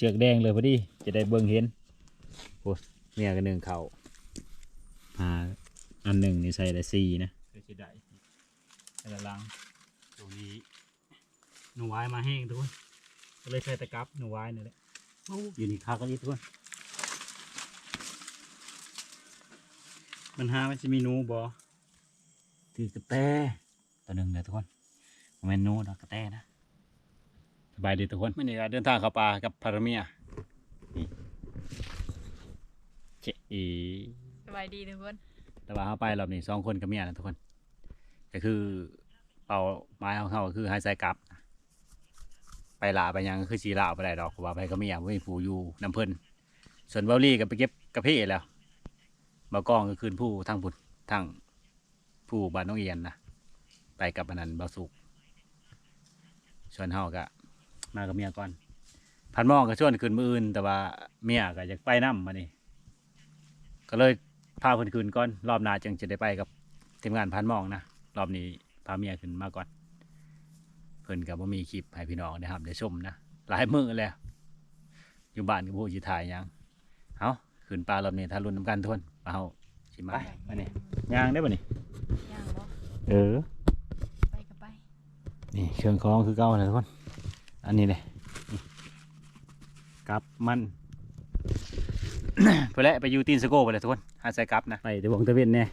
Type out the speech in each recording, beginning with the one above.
เชือกแดงเลยพอดี จะได้เบิ่งเห็นโอ้เมียกันหนึ่งเขาอ่าอันหนึ่งนี่ใส่ได้สี่นะก็จะได้แต่ละลังตรงนี้หนูไว้มาแห้งทุกคนก็เลยใส่ตะกับหนูไว้นี่แหละโอ้อยู่นี่คักกันนี่ทุกคนมันหามันจะมีหนูบ่ถือกระแตตัวหนึ่งเลยทุกคนมันเป็นหนูดอกกระแตนะส บายดีทุกคนไม่นี่เดินทางเข้าป่ากับพารเมียนี่เจอีสบายดีทุกคน แต่ว่าเข้าไปรอบนี้สองคนกับเมียนะทุกคน ก็คือเป่าไม้ของเขาก็คือให้ใส่กลับ ไปลาไปหยังก็คือสีลาไปได้ดอกเพราะว่าไปกับเมียไม่มีผู้อยู่น้ำเพิ่นส่วนเบลลี่ก็ไปเก็บกระเพาะแล้วเบากองก็คืนผู้ทั้งบุญทั้งผู้บ้านน้องเอียนนะไปกับอันนั้นเบาสุกส่วนเฮาก็ มากับเมียก่อนพันหมองก็ชวนขึ้นมืออื่น แต่ว่าเมียก็อยากไปน้ำมานี่ก็เลยพาเพิ่นขึ้นก่อนรอบหน้าจึงจะได้ไปกับทีมงานพันหมองนะรอบนี้พาเมียขึ้นมาก่อนเพิ่นกับว่ามีคลิปให้พี่น้องได้ครับได้ชมนะหลายมือแล้วอยู่บ้านกับผู้สิถ่ายหยังเอาขึ้นปลารอบนี้ถ้ารุ่นน้ำกันทุกคนมาเอาสิมามานี่ย่างได้ป่ะนี่ย่างบ่เออไปกับไปนี่เครื่องคล้องคือเก่าเลยทุกคน อันนี้เลยนี่กับมันไปแล้วไปอยูตีนสโก้ไปเลยทุกคนหาใส่กับนะไปตะวงตะเวนเนี่ย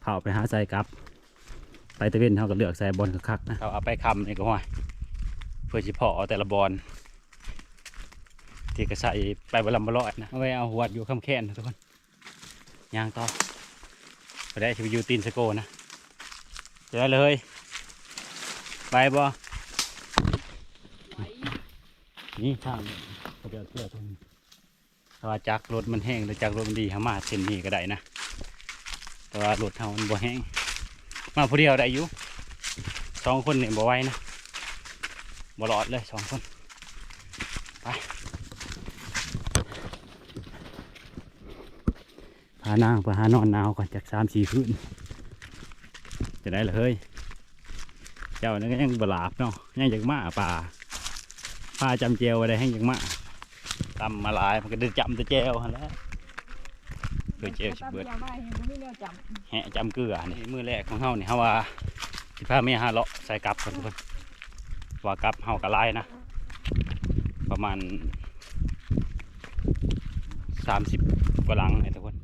เผาไปหาใส่กับ ไปตะเวนเขาก็เลือกใส่บอลคักๆนะเขาเอาไปคำนี่ก็ห้อยเพื่อสิเพาะเอาแต่ละบอลที่ก็ใส่ไปบลำบลอดนะเอาไว้เอาหัวดอยู่คำแค้นนะทุกคนยางต่อไปได้ที่ไปอยูตีนสโก้นะเจอเลยไปบ่ไว้ นี่ทางเขาจะเที่ยวตรงนี้ถ้าว่าจักรถมันแห้งหรือจักรถมันดีหามาเส้นนี้ก็ได้นะ แต่ว่ารถเฮามันบ่แห้ง มาผู้เดียวได้อยู่สองคนเนี่ยบ่ไหวนะบ่รอดเลยสองคน ไปพานางไปหานอนหนาวก่อนจากสามสี่คืนจะได้เลยเฮ้ย เจ้านั่นก็ยังบลาบเนาะยังอยากมาป่า พาจำเจียวอะไรให้ยากมาตำมาหลายมันก็ได้จำตัวเจียวหันแหล้วเพื่อเจียวสิเบิด ยามาเห็นบ่มีแนวจแหะจำเกลือนี่มือแรกของเฮานี่เฮาว่าสิพาเมียหาเลาะใส่กับกันทุกคนว่ากับเฮากะลายนะ ประมาณสามสิบกว่าหลังไอ้ทุกคน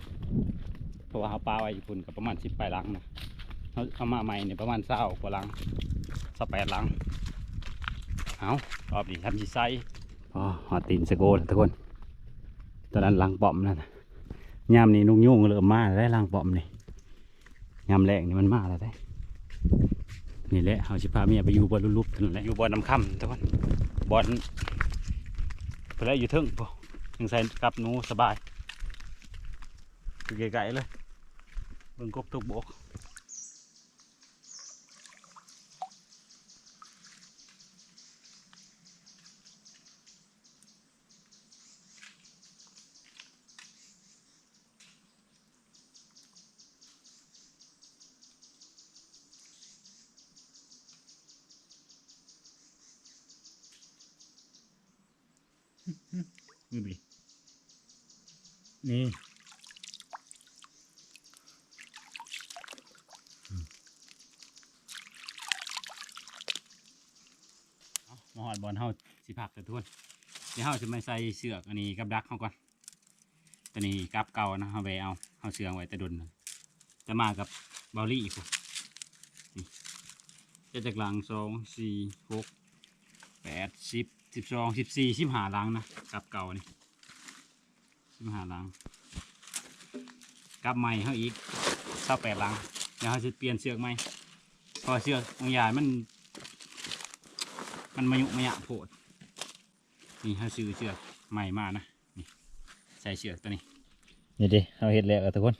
เพราะว่าเฮาปลาไว้ญี่ปุ่นกับประมาณสิบปลายหลังนะเฮาเอามาใหม่เนี่ยประมาณเศร้ากว่าหลังสแปดหลัง เอารอบนี้ทำจีไซพอหอดตีนสโกนทุกคน ตอนนั้นหลังป้อมนั่นน่ะยามนี้นุ่งยุ่งเริ่มมาแล้วได้ล่างปอมนี่ยามแรกนี่มันมาแล้วได้ นี่แหละเอาชิพาเมียไปอยู่บนลุบๆนั่นแหละอยู่บนน้ำค่ำทุกคนบอนไปแล้วอยู่เทึ่งพอยังใส่กับหนูสบายอยู่ไกลๆเลยเบิ่งกบตุกบกนี่ดินี่เอามาหอด บอลเฮาสิผักแต่ทุนเดี๋ยวเฮาจะไม่ใส่เสือกอันนี้กับดักเฮาก่อนตัวนี้กับเก่านะเฮาไปเอาเฮาเสือกไว้แต่ดนนจะมากับเบลลี่อีกคนจะจากหลังสองสี่หกแปดสิบสิบสองสิบสี่สิบห้าลังนะกับเก่านี่สิบห้าลังกับใหม่เฮาอีกเท่าแปดหลังเดี๋ยวเฮาจะเปลี่ยนเสือกใหม่เพอเสือกบางอย่างมัน มันมายุมายะโผดนี่เฮาซื้อเสือกใหม่มานะนี่ใส่เสือกตัวนี้นี่ดิเอาเห็ดแล้วทุกคน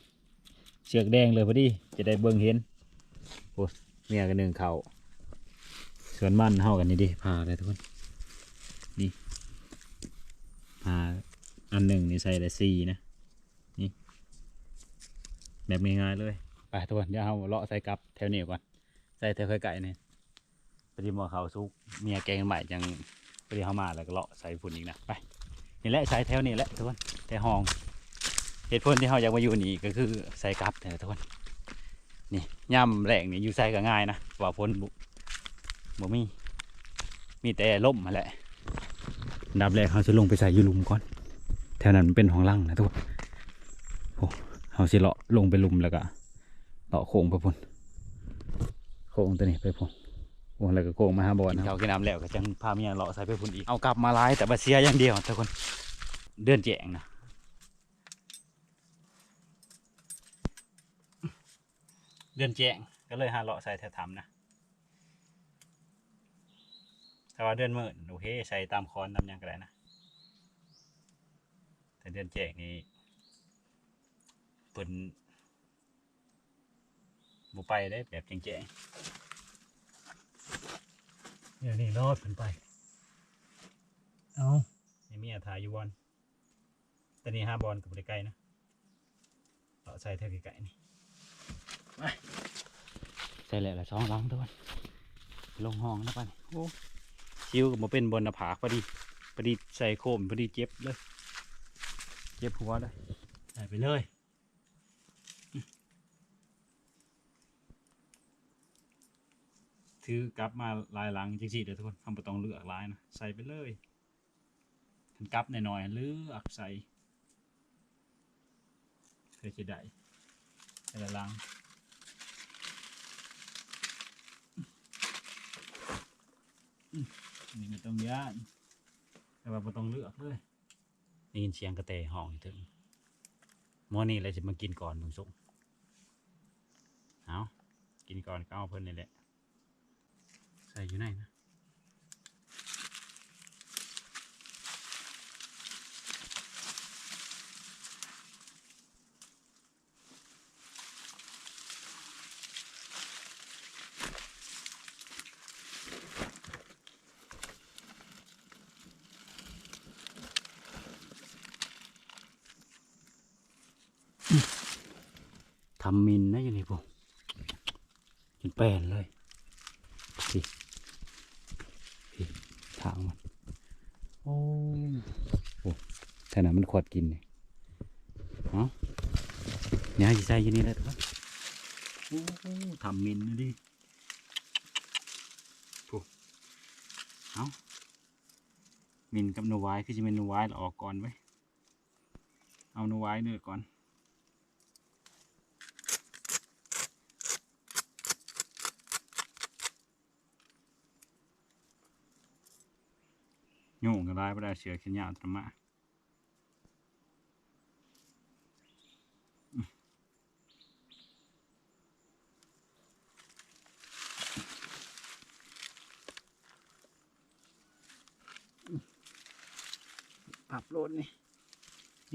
เสือกแดงเลยพอดีจะได้เบิ่งเห็นโอ้เมียกันหนึ่งเขาส่วนมันเฮากันนี่ดิพาเลยทุกคนนี่พาอันหนึ่งนี่ใส่ได้สี่นะนี่แบบง่ายๆเลยไปทุกคนเดี๋ยวเราเลาะใส่กับแถวนี้ก่อนใส่แถวไข่ไก่เนี่พ อดีหมอเขาซุกเมียแกงใหม่จังพอดีเข้ามาแล้วก็เลาะใส่ฝุ่นอีกนะไปนี่แหละใส่แถวนี้แหละทุกคนแต่ห้องเหตุผลที่เราอยากมาอยู่นี่ก็คือใส่กลับเนี่ทุกคนนี่ย่ำแรงนี่อยู่ใส่ก็ง่ายนะว่าพ้นบุบ่มีมีแต่ล่มมาแหละนดับแรกเราจะลงไปใส่อยูลุมก่อน แถวนั้นมันเป็นห้องล่างนะทุกคนโอ้เราสิเลาะลงไปลุมแล้วก็เลาะโค้งไปพุ่นโค้งตัวนี้ไปพุ่น โอ้แล้วก็โกงมาหาบอลเขากินน้ำแล้วก็จังพาเมียเลาะใส่ไปพุ่นอีกเอากลับมาไล่แต่บาเสียอย่างเดียวทุกคนเดือนแจงนะเดือนแจงก็เลยหาเลาะใส่แถวทำนะแต่ว่าเดือนมื่นโอเคใส่ตามคอนตามหยังก็ได้นะแต่เดือนแจงนี่เปิ่นบุไปได้แบบแจงๆเดี๋ยวนี่รอดขึ้นไป เอานี่มีอาทายอยู่บอลแต่นี่ห้าบอลกับบริไกลนะเราใส่เท่าไกลๆนี่ไปใส่แหละละสองหลังตัวลงห้องนะไปโอ้ชิวกับมาเป็นบนหน้าผากพอดีพอดีใส่โคมพอดีเจ็บเลย เจ็บหัวเลยใส่ไปเลย ถือกลับมาลายหลังจริงๆเดี๋ยวทุกคนทำประตองเลือกลายนะใส่ไปเลยทันกลับหน่อยๆเลือกใส่เพื่อจะได้ใส่ละหลังนี่ไม่ต้องยานแต่ว่าไม่ต้องเลือกเลยได้ยินเสียงกระเตห้องอยู่ถึงมอนี่เลยจะมากินก่อนมึงส่งเอากินก่อนก็เอาเพิ่นนี่แหละ ส่อยู่ไหนนะทำมินนะอยู่นี่ผมจนแปลนเลย สิพี่ทางมัน โอ้โหแท่นั้นมันข วดกินเนี่ยเอาเนี่ยสิใส่อยี่นี่แหละครับโอ้โหทำมินนะดิโอ้เอามินกับหนูไว้คือจะเป็นหนูไว้เราออกก่อนไว้ยเอาหนูไว้เนื้อก่อนโยงกันได้ไม่ได้เสือขึ้นยาวตรมาอืมปรับโลดนี่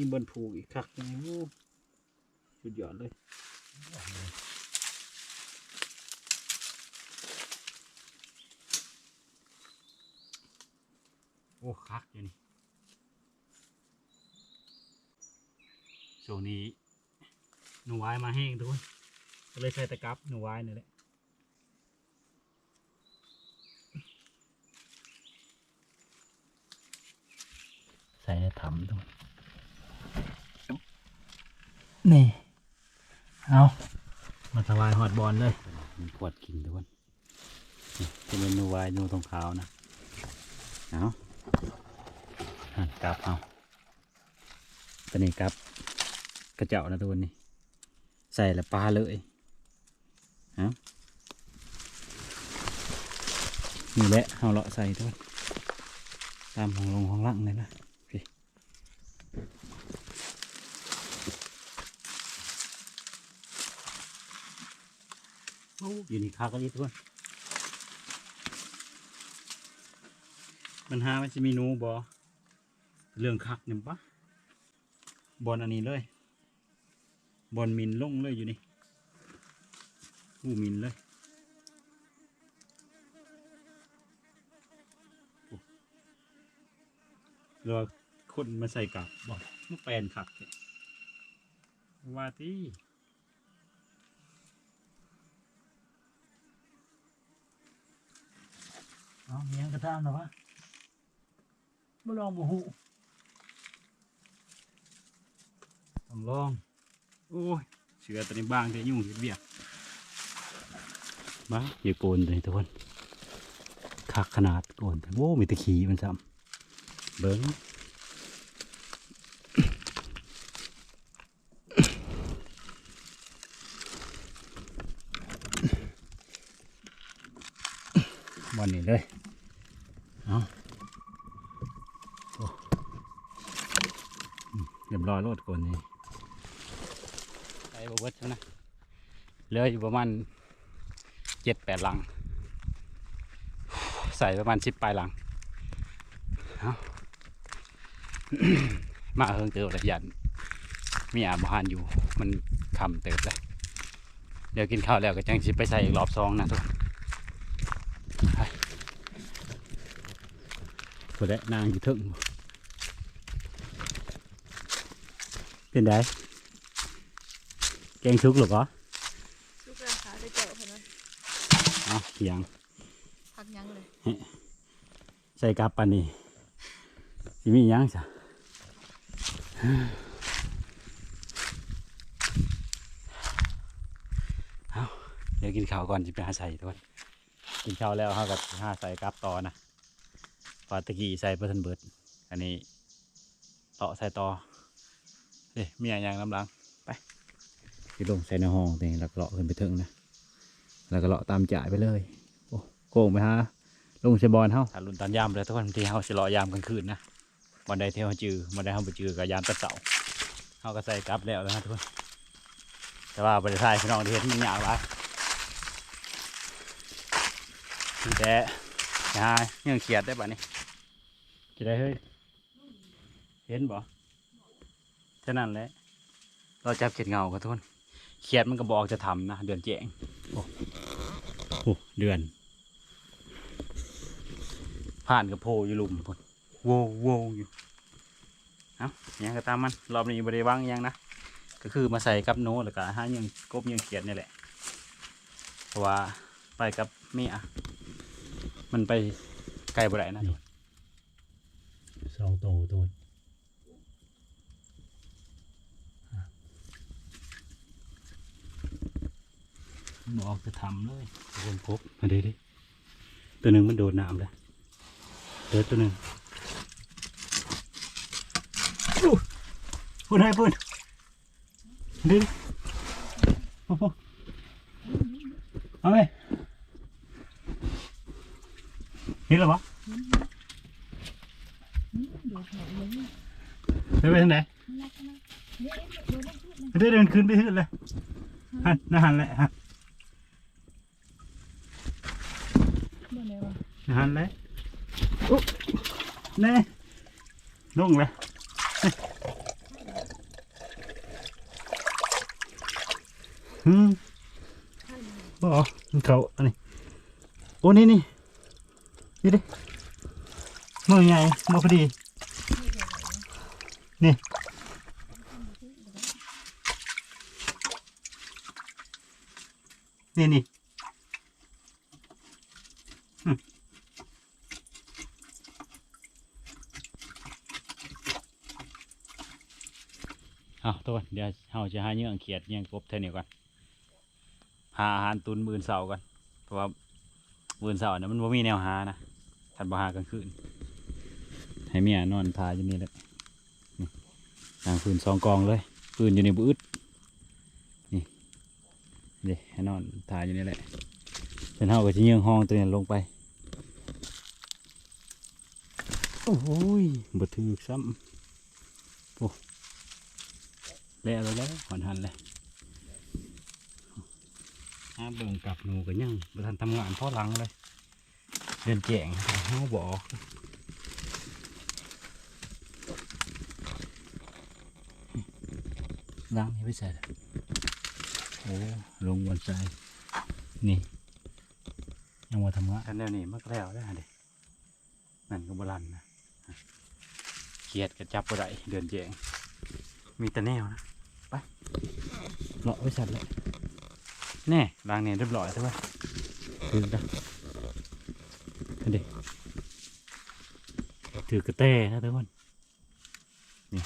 นี่บนผูกอีกคักหนึงโอ้สุดยอดเลยโอ้คักอยู่นี่ช่วงนี้หนูวายมาแห้งทุกคนก็เลยใช้ตะกรับหนูวายนี่แหละใส่ในถัมทุกคน นี่ เอามาถวายหอดบอลเลยมันขวดกินทุกคนนี่จะเป็นหนูวายหนูทองขาวนะ เอาหั่นกลับเอาตอนนี้กลับ กระเจ้านะทุกคนนี่ใส่ละปลาเลยเอานี่แหละเอาเลาะใส่ทุกคนตามของลงของล่างเลยนะพี่โอยู่นี่คากันอีกทุกคนปัญหามันจะมีหนูบอเรื่องคักเนี่ยปะบอลอันนี้เลย บอลมินลงเลยอยู่นี่หูมินเลยโอ้รอคนมาใส่กับบอกมาแปลนคักว่าที่ เอาเมียงกระทำหรอวะบ่ลองบ่ฮู้ต้องลอง โอ้ยเสือตัวนี้บางแต่ยุ่งเฮ็ดเบียกมาอย่าโกนเลยทุกคนคักขนาดโกนโว้มีแตะขี้มันซ้ำเบิ้งวันนี้เลย เอาโอ้อื มเรียบร้อยโลดโกนนี่ไปบเบิดแล้วนะเหลืออยู่ประมาณเจ็ดแปดหลัง ใส่ประมาณสิบปลายหลังเอามาเฮิงเติบเลยยันมีอาบานอยู่ มันคำเติบเลยเดี๋ยวกินข้าวแล้วก็จังสิไปใส่อีกรอบสองนะทุกคนไปบ่ได้นางอยู่ถึงบ่ เป็นไดแกงชุกหรอปะลูกราคาได้เจอคนนั้นเอาเขียงพักยังเลย ใส่กลับปันนี่สิมีหยังจ้ะเอาเดี๋ยวกินข้าวก่อนจะไปหาใส่ทุกคนกินข้าวแล้วเขากับหาใส่กลับต่อนะปาตะกี้ใส่เพื่อนเบิดอันนี้ต่อใส่ต่อ เฮ้ยมีอย่างลำหลังไปที่ลงใส่ในห้องตัวเองแล้วก็เลาะขึ้นไปถึงนะแล้วก็เลาะตามจ่ายไปเลยโอ้โก่งไปฮะลงเชบอลเฮาถ้ารุ่นตอนยามเลยทุกคนที่เฮาสิรอยามกลางคืนนะวันใดเที่ยวจือวันใดเฮาไปจือกับยามตะเสาเฮาก็ใส่กลับแล้วนะทุกคนแต่ว่าบริษัทพี่น้องที่เห็นมันยากหลายแต่นะฮะยังเขียดได้ป่ะนี่จะได้เฮ้ยเห็นบ่ ฉะนั้นแหละเราจับเขียดเงาครับทุกคนเขียดมันก็บอกจะทำนะ เดือนแจงโอ้โหเดือน ผ่านกับโพอยู่ลุมพุ่นโวโวอยู่เอาเนี่ยก็ตามมันรอบนี้บริวังยังนะก็คือมาใส่กับโน้ตแล้วก็ห้ายังกบยังเขียดนี่แหละเพราะว่าไปกับเมียมันไปไกลบ่ได้นะสองโตตัว บอกจะทำเลยรวมกบมาดูดิตัวหนึ่งมันโดดน้ำเลยเดือตัวหนึ่งอู้พูดให้พูดดิโอ้โหเอาไหมเห็นหรอวะไปไปทางไหนไปเดินเดินขึ้นไปขึ้นเลยหันน่าหันเลยฮะ เมื่อไหร่วะ น่า หันเลยอุ๊ยแน่ลงเลยอืมบ่มันเขาอันนี้โอ้นี่นี่นี่ดิมือใหญ่มือพอดีนี่นี่นี่ เอาตัวเดี๋ยวเราจะหาเยื่อเขียดเยื่องกบเท่านี้ก่อนหาอาหารตุนมืนเสาก่อนเพราะว่ามืนเสาเนี่ยมันบ่มีแนวหานะทันบ่หากลางคืนให้เมียนอนทาอยู่นี่แหละนี่างฟืนสองกองเลยฟืนอยู่ในบุอึดนี่เดี๋ยวให้นอนทาอยู่นี่แหละเป็นเฮาก็จะเยื่อห้องตัวนี้ลงไปโอ้โหยบ่ถือซ้ำโอ้ แล้วแล้วหอนหันเลยอาเบิ่งกับหนูกันยังประธานทำงานพ่อหลังเลย เดินแจงเฮาบอกล้างนี่ไม่ใส่เลยโอ้ลงบนใจนี่ ยังมาทำงานอันเดียวนี่มันก็แล้วได้เด็กนั่นก็บรันนะเขียดกระจับบ่ได้เดินแจงมีแต่แนวนะ เลาะไว้สัตว์เลยแน่ล้างเนี่ยเรียบร้อยใช่ไหมดูจ้ะเห็นดิถือกระแตนะทุกคนนี่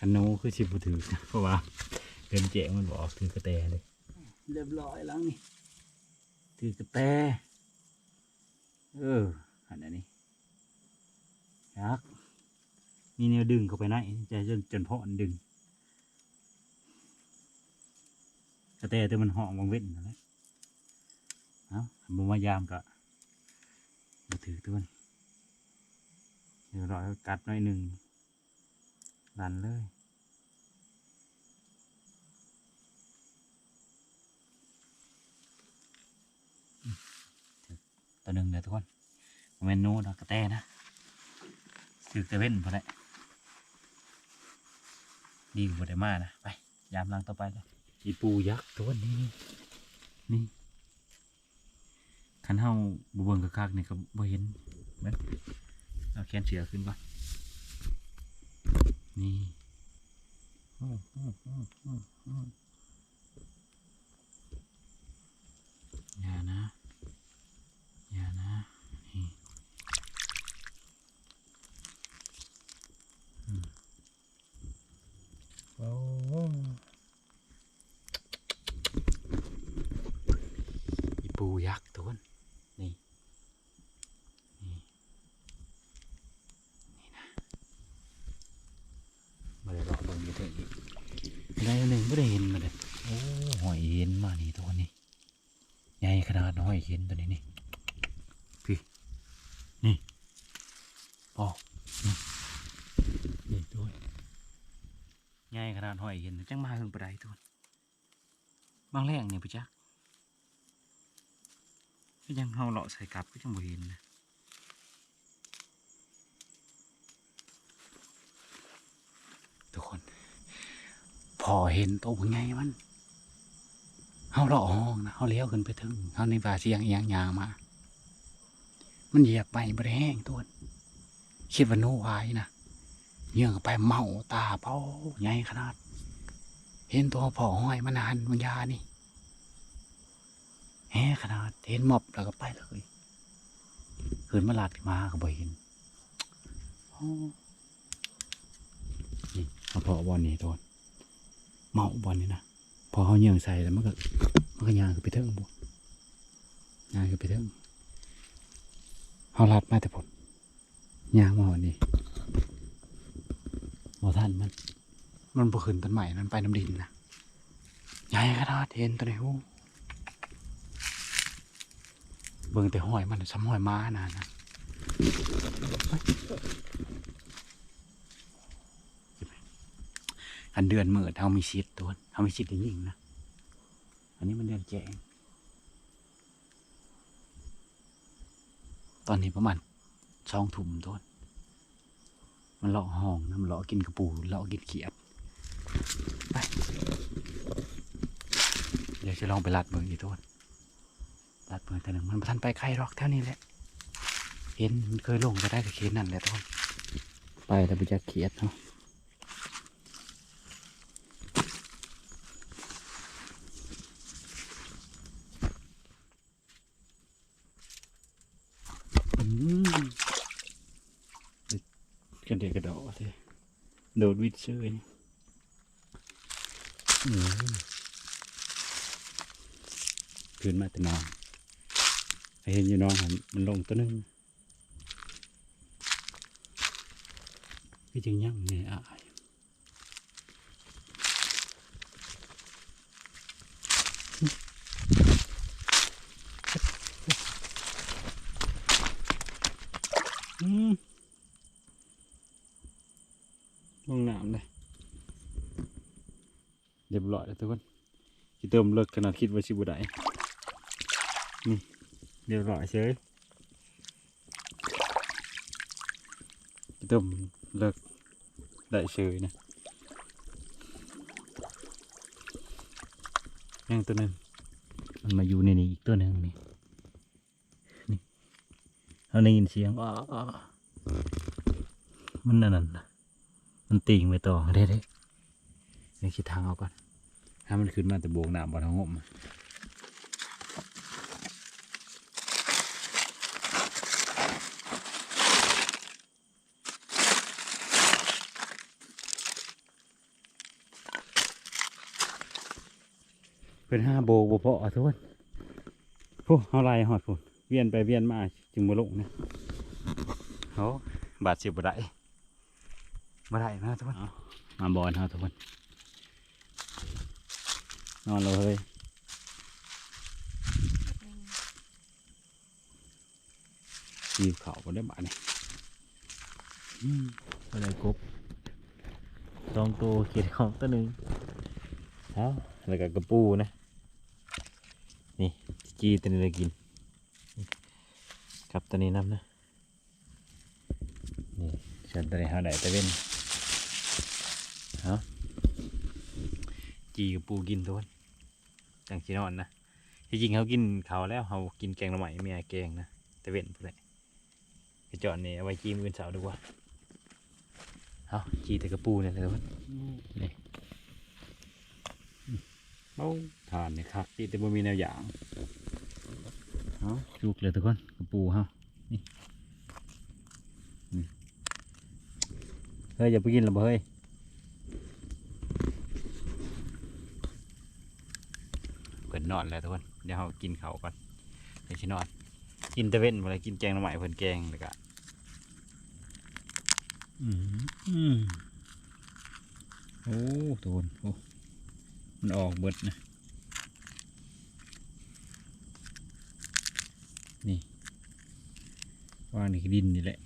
อันโน้คือชิบุถือเพราะว่าเดินเจ๋งมันบอกถือกระแตเลยเรียบร้อยแล้วนี่ถือกระแตเอออันนี้ยักษ์มีแนวดึงเข้าไปไหนใจจนจนเพาะมันดึง กระ แตแต่มันห่องวังเว้นนั่นแหละเอาบุมายามกะมาถือตัวนี้เดี๋ยวรอกัดหน่อยหนึ่งลันเลยตัวหนึ่งเลยวทุกคนเมนูดอกกระแตนะถือตะเว้นพอได้ดีกว่าได้มากนะ ไป ยามลังต่อไปเลย อีปูยักษ์ตัวนี้ นี่ขันเฮาบวงกระคักเนี่ยก็บ่เห็นมันเอาแขนเสือขึ้นก่อนนี่โอ้โอ้โอ้โอ้โอ้อย่านะอย่านะนี่อืมโอ้ อีปูยักษ์ตัวนั้นนี่ นี่ นี่นะมาเลยรอเบิ่งอยู่เถอะอีกได้อันหนึ่งไม่ได้เห็นมาเลยโอ้หอยเห็นมานี่ตัวนี้ใหญ่ขนาดหอยเห็น ตัวนี้นี่พี่นี่ปอกนี่นี่ตัวใหญ่ขนาดหอยเห็นจังมาเพิ่งไปได้ตัวบางแรงเนี่ยพี่จ๊ะก็ยังเฮาเลาะใส่กลับก็ยังบ่เห็นนะทุกคนพอเห็นตัวไงมัน เฮาเลาะห้องนะเฮาเลี้ยวขึ้นไปถึงเฮาในป่าเสียงเอียงยางมา มันเหยียบไปบ่ได้แห้งตัวคิดว่าโน้วายนะเยื่องไปเมาตาเป้าใหญ่ขนาด เห็นตัวพอห้อยมานานมังยานี่แหขนาด เห็นหมอบแล้วก็ไปเลยคืนมาลาดมาก็บ่เห็นอ้นี่อพอบอลนี่โดนเมาบอลนี่นะ อเขาเหยื่องใส่แล้วมันก็มันก็ยางไปเทิงบุยางไปเทิงเขาลาดมาแต่ผลยางมาวันนี้บอท่านมัน มันบ่ขึ้นต้นใหม่มันไปน้ำดินนะใหญ่ขนาดเห็นตัวไหนหูเบิ่งแต่ห้อยมันซ้ำห้อยม้านะนะ อันเดือนเมื่อเท่ามีชิดตัวเท่ามีชิดยิ่งนะ อันนี้มันเดือนแจงตอนนี้ประมาณสองถุ่มตัวมันเลาะห้องนะมันเลาะกินกระปูเลาะกินเขียดไป เดี๋ยวจะลองไปลัดเบิ่งอีกตัวลัดเปิดแต่หนึ่งมันบ่ทันไปใครรอกแถวนี้แหละ เห็นมันเคยลงไปได้กับเขียนนั่นแหละทุกคนไปแล้วไปจะเขียดเนาะอืมกันเด็กกระโดดเลย โดดวิดเชยอืมขึ้นมาแต่นอนเห็นอยู่น้องหันมันลงตัวหนึงพี่จึงยังเนี่ยอายอืมลงน้ำเลย เรียบร้อยแล้วทุกคนคิดเติมเลิกขนาดคิดว่าชิบุได้เรียบร้อยเฉยคิดเต้มเลิกได้เฉยนะยังตัวนึงมันมาอยู่ในนี้อีกตัวหนึ่งนี่นี่เราได้ยินเสียงว้ามันนั่นน่ะมันติ่งไปต่อเด้เด้เดี๋ยวคิดทางเอาก่อน ถ้ามันขึ้นมาแต่โบกหนามบอลทั้งหมเป็นห้าโบกบ่พอทุกคนพวกเอาไรหอดพุ่นเวียนไปเวียนมาจึงมาลงนะโอ้บาดเจ็บบ่ได้บ่ได้นะทุกคนมาบอลเขาทุกคน นอนเลยยีบเขาบ่ได้บาดนี่อืมอะไรกบสองตัวเขียดของตัวหนึ่งเอาแล้วก็กระปูนะ นี่จีตัวนี้เลยกินนี่ครับตัวนี้น้ำนะ นี่ฉันตอนนี้เฮาได้แต่เว้นเอาจีกับปูกินทุกคน จังสินอนนะที่จริงเขากินเขาวแล้วเขากินแกงละไหมเมียแกงนะแต่เว้นพุ่นแหละกระจอนนี่เอาไว้จีมืออนเสาร์ดีกว่าเอาจีแต่กระปูเนี่ยเลยทุกคนนี่เบ้าทานเนี่ยครับจีแต่บ่มีแนวอย่างเอาจุกเลยทุกคนกระปูเฮานี่นี่เฮ้ยอย่าไปกินหรอเฮ้ย เพิ่นนอนแล้วทุกคนเดี๋ยวเรากินเขาก่อนเดี๋ยวชินอน กินตะเว้นมาเลยกินแกงหน่อไม้เพิ่นแกงแล้วก็อืมอืมโอ้ทุกคนโอ้มันออกเบิดนะนี่วางในดินนี่แหละ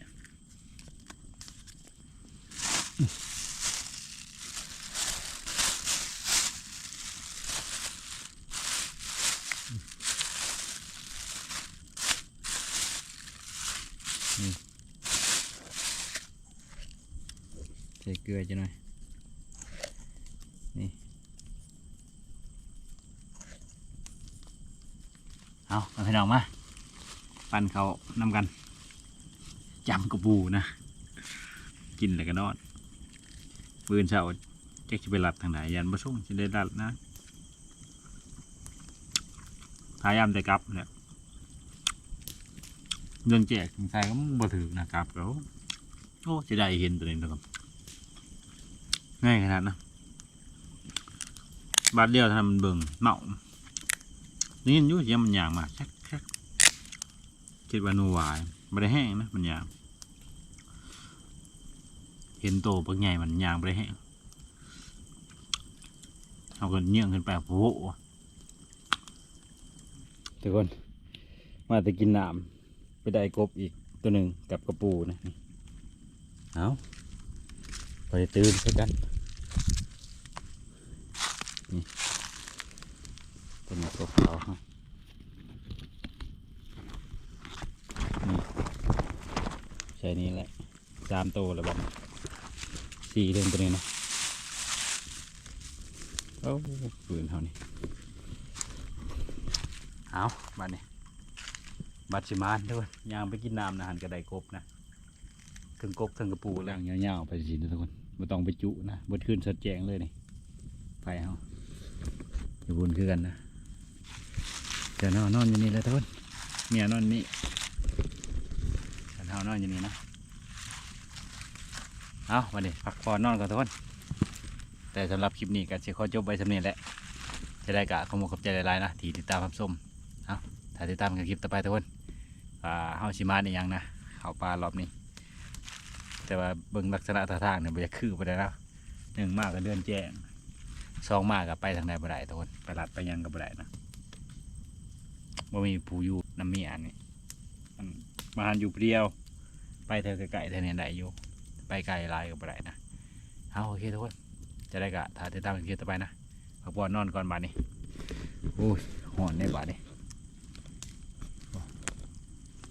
เกลือจะหน่อย นี่ เอาเอาพี่น้องมา ปั่นเขานำกันจำกระปูนะ กินแล้วก็นอนปืนเช้าเจ๊กจะไปหลัดทางไหนยันบ่ส่งจะได้หลัดนะพยายามแต่กลับเนี่ยเงินแจกใครก็บ่ถือนะครับเขาโอ้จะได้เห็นตัวนี้นะครับ ง่ายขนาดนะบาทเดียวทำมันเบิ่งเมานี่ยินอยุ่เสียงมันยางมาแช็กแช็กคิดว่านูหวายไม่ได้แห้งนะมันยางเห็นโตปักใหญ่มันยางไปได้แห้งเอากันเยี่ยงขึ้นไปโอ้ทุกคนมาแต่กินน้ำไปได้กบอีกตัวหนึ่งกับกระปูนะเอาไปตื่นเพื่อกัน ตัวนี้กบเขาฮะนี่ใช่นี้แหละสามตัวแล้วบ้างสี่เรื่องตัวนี้นะโอ้ปืนเขานี่เอาบัดนี้บัดชิมานด้วยยางไปกินน้ำนะหันกระไดกบนะถึงกบถึงกระปูแล้วยาวๆไปสิทุกคนไม่ต้องไปจุนะบดขึ้นสดแจงเลยนี่ไปเอาอยู่บนคือกันนะ เดี๋ยวนอนนอนอยู่นี่เลยทุกคนเมียนอนนี่ฉันเอานอนอยู่นี่นะเอาวันนี้พักผ่อนนอนก่อนทุกคนแต่สำหรับคลิปนี้ก็จะขอจบไปสำเนียแหละจะได้กะขโมยขอบใจหลายๆนะที่ติดตามรับชมเอาถ้าติดตามกันคลิปต่อไปทุกคนอ่าเฮาชิมานี่ยังนะเขาปลารอบนี้ แต่ว่าเบิ่งลักษณะท่าทางเนี่ยบ่อยากคือไปได้แล้วหนึ่งมากก็เดือนแจ้งสองมากก็ไปทางใดบ่ได้ทุกคนไปหลัดไปยังก็บ่ได้นะ บ่มีผู้อยู่น้ำเมียนี่มันมาหันอยู่ผู้เดียว ไปเธอไกลๆเธอเนี่ยได้อยู่ ไปไกลลายก็บ่ได้นะเอาโอเคทุกคนจะได้กะถ้าติดตามกันคลิปต่อไปนะพักผ่อนนอนก่อนบายนี้โอ้ยหอนในบายนี้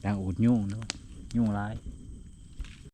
ดังอุดยุ่งเนาะยุ่งหลาย